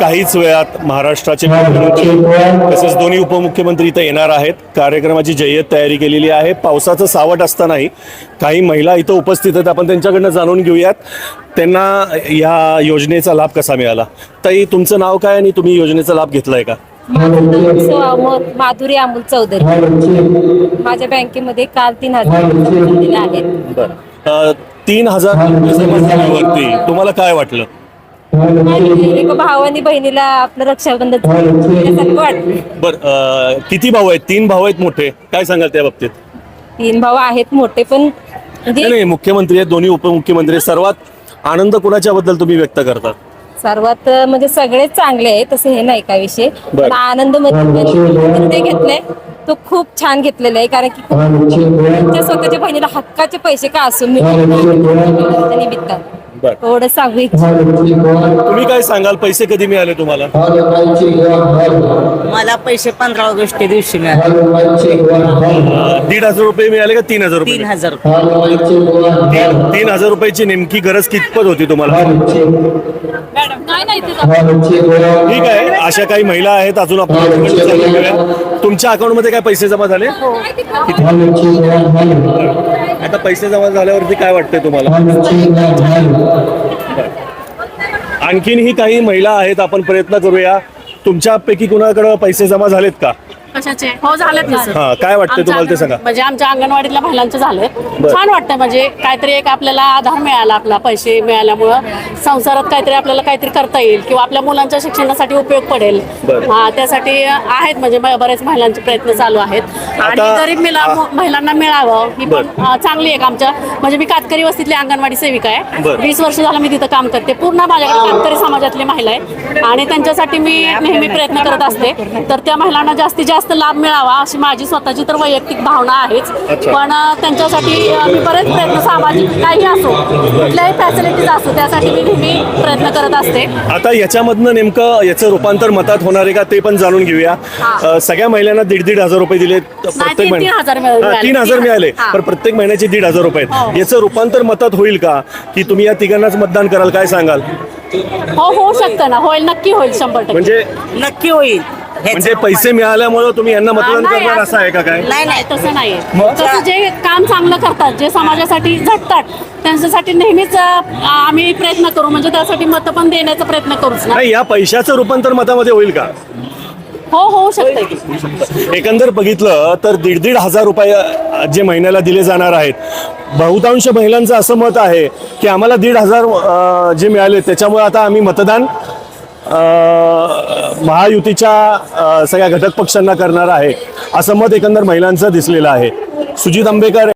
काहीच वेळात महाराष्ट्राचे मुख्यमंत्री तसेच दोन्ही उपमुख्यमंत्री इथं येणार आहेत. कार्यक्रमाची जय्यत तयारी केलेली आहे. पावसाचं सावट असतानाही काही महिला इथं उपस्थित आहेत. आपण त्यांच्याकडनं जाणून घेऊयात. त्यांना या योजनेचा लाभ कसा मिळाला? ताई तुमचं नाव काय आणि तुम्ही योजनेचा लाभ घेतलाय का? माधुरी अमोल चौधरी. माझ्या बँकेमध्ये काल तीन हजार आहेत. तीन हजार तुम्हाला काय वाटलं? एक भाऊ आणि बहिणीला आपलं रक्षाबंधन केल्यासारखं बर अ, किती भाऊ आहेत? तीन भाऊ आहेत मोठे. काय सांगाल त्या बाबतीत? तीन भाऊ आहेत मोठे पण नाही म्हणजे नाही मुख्यमंत्री आहेत दोन्ही उपमुख्यमंत्री आहेत. सर्वात आनंद कुणाच्या बद्दल तुम्ही व्यक्त करता? सर्वात म्हणजे सगळेच चांगले आहे तसं हे नाही का विषय. बरं. पण आनंदमध्ये ते घेतलंय तो खूप छान घेतलेला आहे कारण की खूप त्यांच्या स्वतःच्या बहिणीला हक्काचे पैसे का असून निमित्तानं. बर. एवढं सांगू इच्छिते. तुम्ही काय सांगाल? पैसे कधी मिळाले तुम्हाला? मला पैसे पंधरा ऑगस्ट दिवशी मिळाले. अ, दीड हजार रुपये मिळाले का तीन हजार रुपये? तीन हजार तीन- तीन हजार रुपयाची नेमकी गरज कितपत होती तुम्हाला? ठीक आहे. अशा काही महिला आहेत अजून आपण घेऊया. तुमच्या अकाउंटमध्ये काय पैसे जमा झाले? आता पैसे जमा झाल्यावरती काय वाटतंय तुम्हाला? आणखीनही काही महिला आहेत आपण प्रयत्न करूया. तुमच्यापैकी कुणाकडे पैसे जमा झालेत का? कशाचे? हो झालेत ना सर. हा काय आमच्या तुम्हाला ते सांगा. म्हणजे आमच्या अंगणवाडीतल्या महिलांचे झाले बरं. छान वाटतं म्हणजे काहीतरी एक आपल्याला आधार मिळाला आपला पैसे मिळाल्यामुळं संसारात काहीतरी आपल्याला काहीतरी करता येईल किंवा आपल्या मुलांच्या शिक्षणासाठी उपयोग पडेल. बरं. हा त्यासाठी आहेत म्हणजे ब- बरेच महिलांचे प्रयत्न चालू आहेत. आणि आता- गरीब मिला आ- मु- महिलांना मिळावं ही पण बरं. अं, चांगली एक आमच्या म्हणजे मी कातकरी वस्तीतली अंगणवाडी सेविका आहे. बरं. वीस वर्ष झालं मी तिथं काम करते. पूर्ण माझ्याकडे कातकरी समाजातली महिला आहे आणि त्यांच्यासाठी मी नेहमी प्रयत्न करत असते. तर त्या महिलांना जास्तीत जास्त लाभ मिळावा अशी माझी स्वतःची तर वैयक्तिक भावना आहेच अच्छा. पण अ, त्यांच्यासाठी अ, मी बरेच प्रयत्न सामाजिक काही असो कुठल्याही फॅसिलिटीज असो त्यासाठी मी नेहमी प्रयत्न करत असते आता याच्यामधनं नेमकं याचं रूपांतर मतात होणार आहे का ते पण जाणून घेऊया अ, सगळ्या महिलांना दीड दीड हजार रुपये दिले प्रत्येक तीन- हजार मिळाले. हा, तीन हजार तीन- मिळाले हा. पण प्रत्येक महिन्याचे दीड हजार रुपये आहेत. हो. याचं रूपांतर मतात होईल का की तुम्ही या तिघांनाच मतदान कराल काय सांगाल हो होऊ शकतं ना होईल नक्की होईल शंभर टक्के म्हणजे नक्की होईल. म्हणजे पैसे मिळाल्यामुळे तुम्ही यांना मतदान नाही, करणार असं आहे का काय? नाही नाही तसं नाही मग? तसं जे काम चांगलं करतात जे समाजासाठी झटतात त्यांच्यासाठी नेहमीच अ, आम्ही प्रयत्न करू. म्हणजे त्यासाठी मतं पण देण्याचा प्रयत्न करूच ना. नाही या पैशाचं रूपांतर मतामध्ये होईल का? हो होऊ शकतं की. एकंदर बघितलं तर दीड दीड हजार रुपये अ, जे महिन्याला दिले जाणार आहेत. बहुतांश महिलांचं असं मत आहे की आम्हाला दीड हजार अ, जे मिळाले त्याच्यामुळे आता आम्ही मतदान महायुतीच्या सगळ्या घटक पक्षांना करणार आहे असं मत एकंदर महिलांचं दिसलेलं आहे. सुजित आंबेकर